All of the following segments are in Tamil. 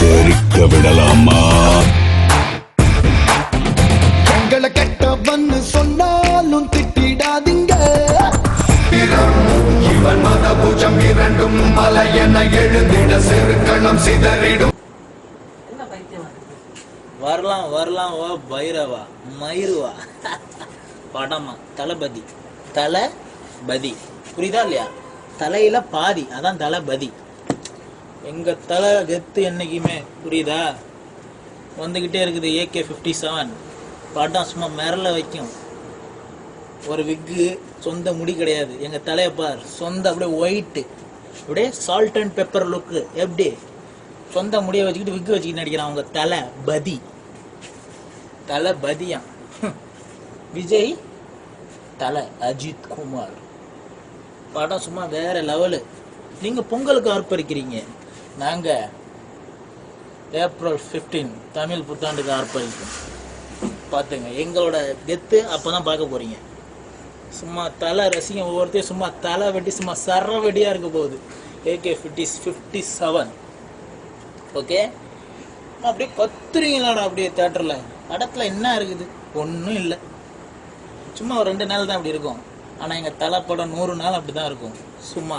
தெரிக்க விடலாமா? எங்களை கெட்டவன்னு சொன்னாலும் திட்டிடாதீங்க. இவன் மதபுஜம் இரண்டும் மலை என எழுந்திட செருக்களம் சிதறிடும். வரலாம் வரலாம் வா பைரவா மயிருவா. படமா தளபதி. பதி. புரியுதா இல்லையா? தலையில பாதி அதான் தளபதி எங்க தலை கெத்து என்னைக்குமே புரியுதா? வந்துகிட்டே இருக்குது ஏகே ஃபிஃப்டி செவன் படம் சும்மா மிரல வைக்கும். ஒரு விக்கு சொந்த முடி கிடையாது. எங்க தலையை பார் சொந்த அப்படியே ஒயிட்டு அப்படியே சால்ட் அண்ட் பெப்பர் லுக்கு எப்படி? சொந்த முடியை வச்சுக்கிட்டு விக்கு வச்சுக்கிட்டு நடிக்கிறான் அவங்க. தலை பதி. தலை பதியாம் விஜய் தலை அஜித் குமார். படம் சும்மா வேற லெவலு. நீங்க பொங்கலுக்கு ஆர்ப்பரிக்கிறீங்க நாங்க ஏப்ரல் 15 தமிழ் புத்தாண்டுக்கு ஆர்ப்பரிக்கும் பார்த்துங்க எங்களோட கெத்து அப்பதான் பார்க்க போகிறீங்க சும்மா தலை ரசிங்க ஒவ்வொருத்தையும் சும்மா தலை வெட்டி சும்மா சர வெட்டியாக இருக்க போகுது. AK fifty fifty seven okay அப்படியே கத்துறீங்களாடா அப்படியே தேட்டரில் படத்தில் என்ன இருக்குது? ஒன்றும் இல்லை. சும்மா ஒரு ரெண்டு நாள் தான் அப்படி இருக்கும். ஆனால் எங்கள் தலை படம் நூறு நாள் அப்படி தான் இருக்கும். சும்மா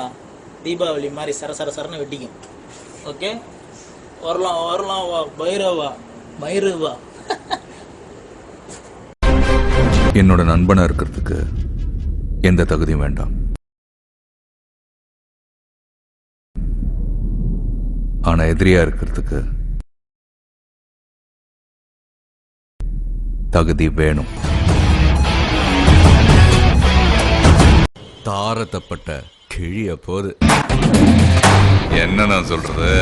தீபாவளி மாதிரி சர சர சரன்னு வெட்டிக்கும் ஓகே வரலாம் வரலாம் வா. பைரவா பைரவா. என்னோட நண்பனாக இருக்கிறதுக்கு எந்த தகுதியும் வேண்டாம். ஆனால் எதிரியா இருக்கிறதுக்கு தகுதி வேணும். தாரத்தப்பட்ட கிழிய போது. என்ன நான் சொல்றது?